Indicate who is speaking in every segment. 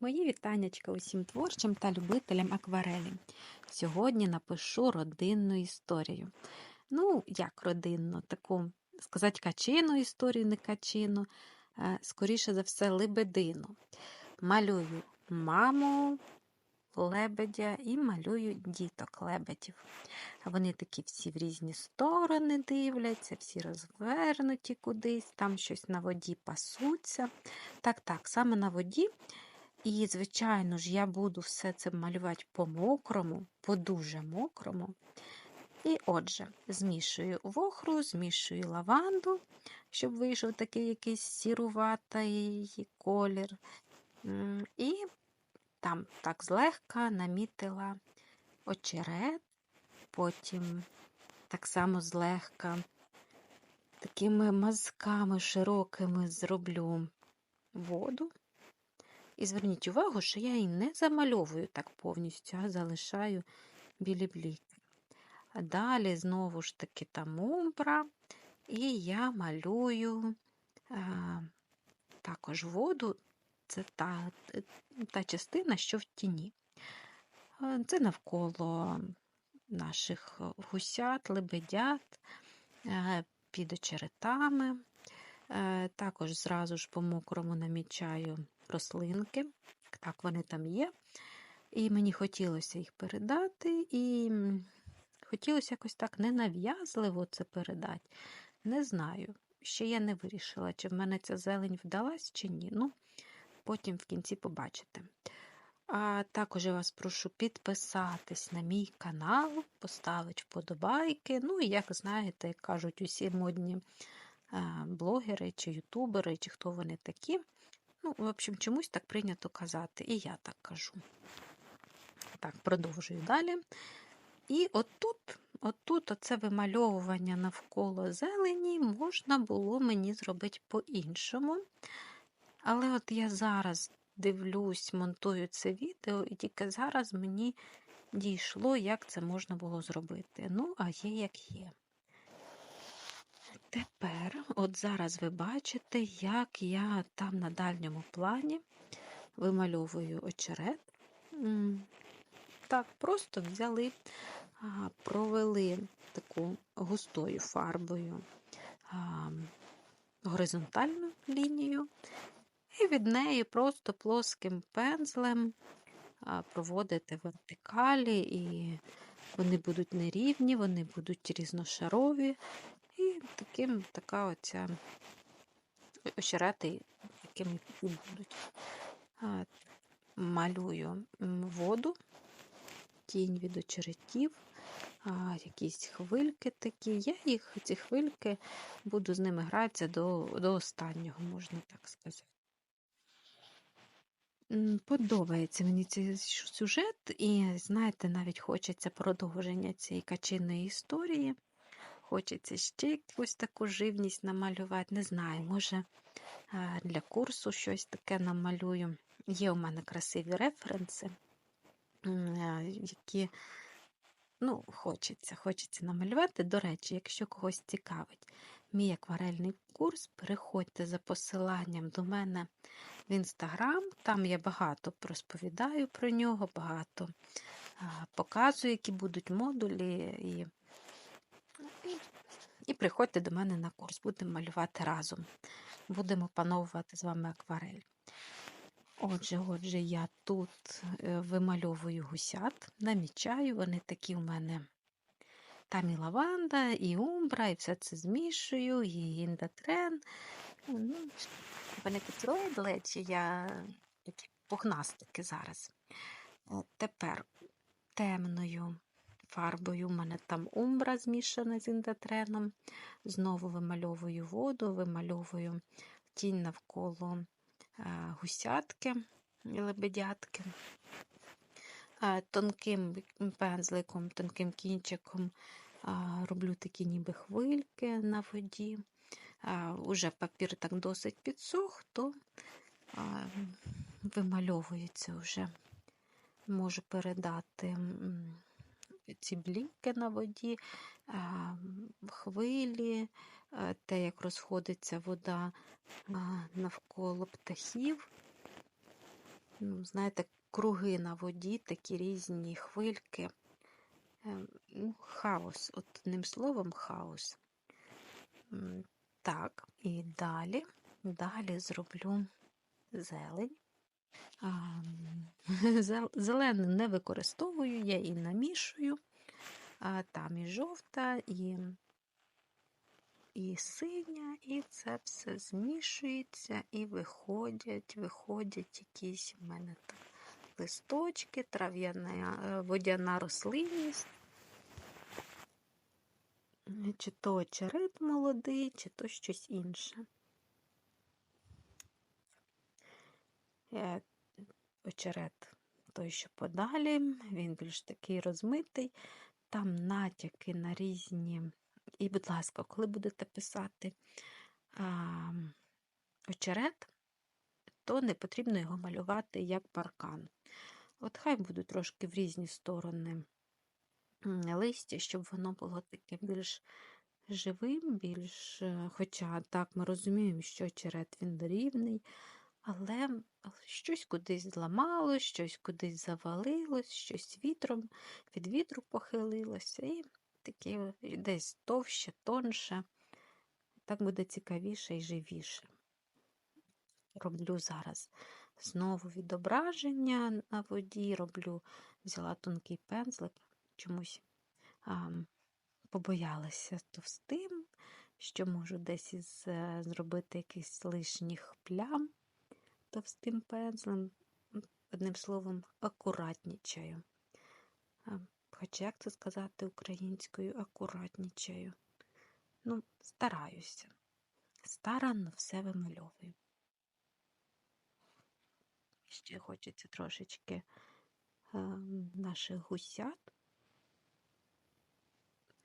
Speaker 1: Мої вітаннячка усім творчим та любителям акварелі. Сьогодні напишу родинну історію. Ну, як родинну, таку, сказати, качину історію, не качину, скоріше за все, лебедину. Малюю маму лебедя і малюю діток лебедів. Вони такі всі в різні сторони дивляться, всі розвернуті кудись, там щось на воді пасуться. Так, так, саме на воді. І, звичайно ж, я буду все це малювати по мокрому, по дуже мокрому. І отже, змішую вохру, змішую лаванду, щоб вийшов такий якийсь сіруватий колір. І там так злегка намітила очерет, потім так само злегка такими мазками широкими зроблю воду. І зверніть увагу, що я її не замальовую так повністю, а залишаю білі бліки. Далі знову ж таки там умбра, і я малюю а, також воду. Це та, та частина, що в тіні. Це навколо наших гусят, лебедят, під очеретами. Е, Також зразу ж по мокрому намічаю рослинки. Так, вони там є. І мені хотілося їх передати, і хотілося якось так ненав'язливо це передати. Не знаю. Ще я не вирішила, чи в мене ця зелень вдалась, чи ні. Ну, потім в кінці побачите. А також я вас прошу підписатись на мій канал, поставити вподобайки. Ну, і як знаєте, як кажуть усі модні блогери чи ютубери, чи хто вони такі. Ну, в общем, чомусь так прийнято казати. І я так кажу. Так, продовжую далі. І отут, отут, оце вимальовування навколо зелені можна було мені зробити по-іншому. Але от я зараз дивлюсь, монтую це відео, і тільки зараз мені дійшло, як це можна було зробити. Ну, а є як є. Тепер, от зараз ви бачите, як я там на дальньому плані вимальовую очерет. Так, просто взяли, провели таку густою фарбою горизонтальну лінію, і від неї просто плоским пензлем проводити вертикалі, і вони будуть нерівні, вони будуть різношарові. І таким така оця очерети, якими будуть. Малюю воду, тінь від очеретів, якісь хвильки такі. Я їх, ці хвильки, буду з ними гратися до, до останнього, можна так сказати. Подобається мені цей сюжет, і, знаєте, навіть хочеться продовження цієї качиної історії. Хочеться ще якусь таку живність намалювати. Не знаю, може для курсу щось таке намалюю. Є у мене красиві референси, які ну, хочеться, хочеться намалювати. До речі, якщо когось цікавить мій акварельний курс, переходьте за посиланням до мене в інстаграм. Там я багато розповідаю про нього, багато показую, які будуть модулі. І і приходьте до мене на курс, будемо малювати разом. Будемо опановувати з вами акварель. Отже, отже, я тут е, вимальовую гусят, намічаю, вони такі у мене. Там і лаванда, і умбра, і все це змішую, і індотрен. Ну, вони такі ледь-ледь, я такі пухнастики зараз. Е, Тепер темною фарбою. У мене там умбра змішана з індотреном. Знову вимальовую воду, вимальовую тінь навколо е, гусятки лебедятки. Е, Тонким пензликом, тонким кінчиком е, роблю такі ніби хвильки на воді. Уже папір так досить підсох, то вимальовується вже. Можу передати ці бліки на воді, хвилі, те, як розходиться вода навколо птахів. ну, знаєте, круги на воді, такі різні хвильки. Е, ну, Хаос, одним словом, хаос. Так, і далі, далі зроблю зелень. Зелену не використовую, я і намішую. А, Там і жовта, і, і синя, і це все змішується, і виходять, виходять якісь в мене там листочки, трав'яна, е, водяна рослинність. Чи то очерет молодий, чи то щось інше. Очерет той, що подалі, він більш такий розмитий. Там натяки на різні. І, будь ласка, коли будете писати а, очерет, то не потрібно його малювати як паркан. От хай будуть трошки в різні сторони листя, щоб воно було таке більш живим, більш. е, Хоча так ми розуміємо, що очерет він рівний, але щось кудись зламалось, щось кудись завалилось, щось вітром від вітру похилилося, і таке десь товще, тонше. Так буде цікавіше і живіше. Роблю зараз знову відображення на воді, роблю, взяла тонкий пензлик, чомусь а, побоялася товстим, що можу десь із, е, зробити якийсь лишніх плям товстим пензлем. Одним словом, акуратнічаю. Хоча як це сказати українською акуратнічаю? Ну, стараюся. Старанно все вимальовую. Ще хочеться трошечки наших гусят.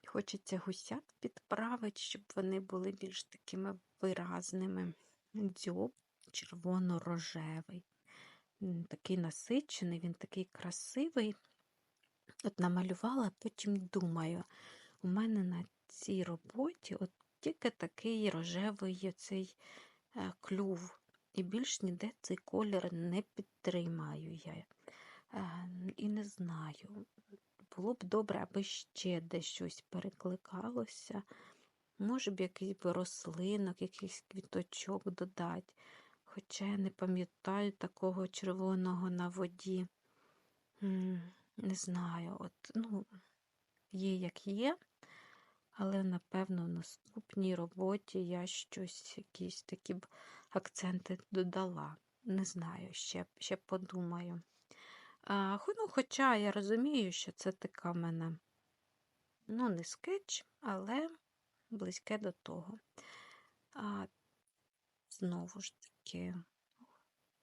Speaker 1: Хочеться гусят підправити, щоб вони були більш такими виразними. Дзьоб червоно-рожевий. Такий насичений, він такий красивий. От намалювала, потім думаю, у мене на цій роботі от тільки такий рожевий цей е, клюв. І більш ніде цей колір не підтримаю я. Е, І не знаю. Було б добре, аби ще десь щось перекликалося. Може б, якийсь би рослинок, якийсь квіточок додати. Хоча я не пам'ятаю такого червоного на воді. Не знаю, от, ну, є як є, але напевно в наступній роботі я щось, якісь такі б акценти додала. Не знаю, ще, ще подумаю. А, ну, хоча я розумію, що це така в мене, ну, не скетч, але близьке до того. А, знову ж таки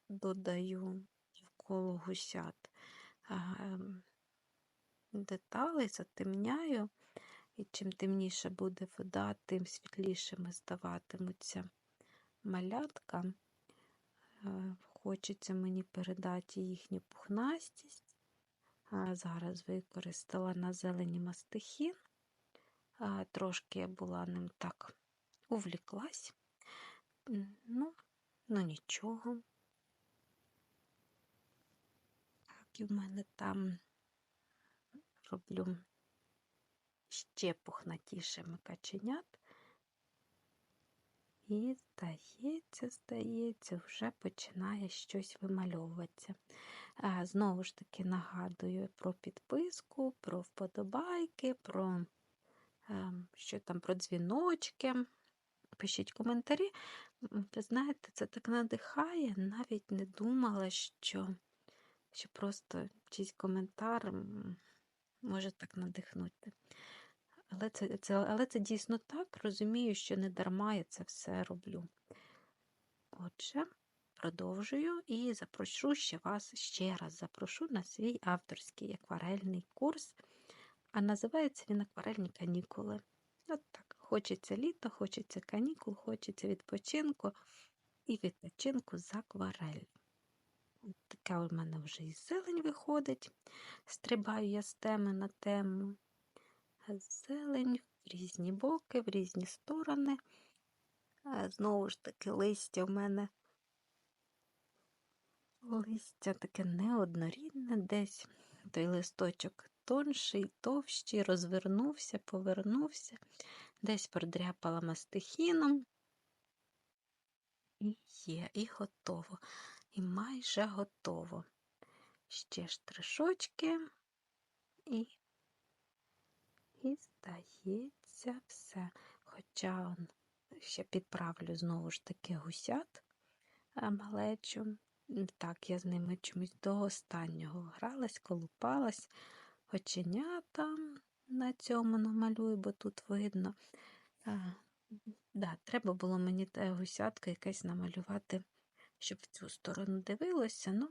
Speaker 1: додаю навколо гусят ем, деталі, затемняю, і чим темніше буде вода, тим світлішими здаватимуться малятка. Е, Хочеться мені передати їхню пухнастість. Зараз використала на зелені мастихін. Трошки я була ним так увліклась. Ну, ну нічого. Так, і в мене там роблю ще пухнатішими каченят. І здається, здається, вже починає щось вимальовуватися. Знову ж таки нагадую про підписку, про вподобайки, про ем, що там про дзвіночки. Пишіть коментарі. Ви знаєте, це так надихає, навіть не думала, що, що просто чийсь коментар може так надихнути. Але це, це, але це дійсно так. Розумію, що не дарма я це все роблю. Отже, продовжую і запрошу ще вас ще раз запрошу на свій авторський акварельний курс. А називається він акварельні канікули. От так. Хочеться літо, хочеться канікул, хочеться відпочинку і відпочинку з акварель. Така у мене вже і зелень виходить. Стрибаю я з теми на тему. Зелень в різні боки, в різні сторони. А Знову ж таки, листя в мене Листя таке неоднорідне, десь той листочок тонший, товщий, розвернувся, повернувся, десь продряпала мастихіном. І є, і готово. І майже готово. Ще штришочки і, і здається, все. Хоча ще підправлю знову ж таки гусят малечу. Так, я з ними чомусь до останнього гралась, колупалась, оченята на цьому намалюю, бо тут видно. А, да, Треба було мені те гусятка якесь намалювати, щоб в цю сторону дивилося, ну,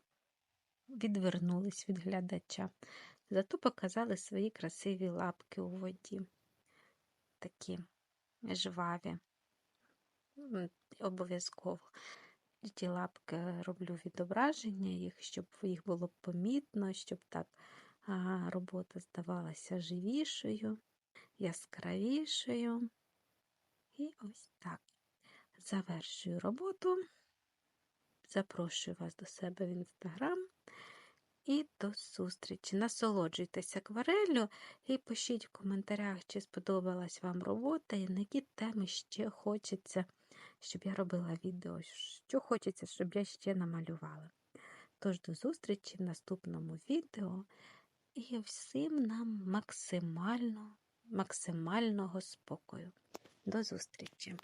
Speaker 1: відвернулись від глядача. Зато показали свої красиві лапки у воді. Такі жваві. Обов'язково ті лапки роблю відображення їх, щоб їх було помітно, щоб так робота здавалася живішою, яскравішою. І ось так. Завершую роботу. Запрошую вас до себе в інстаграм. І до зустрічі. Насолоджуйтесь аквареллю і пишіть в коментарях, чи сподобалась вам робота і на які теми ще хочеться, щоб я робила відео, що хочеться, щоб я ще намалювала. Тож до зустрічі в наступному відео і всім нам максимально, максимального спокою. До зустрічі!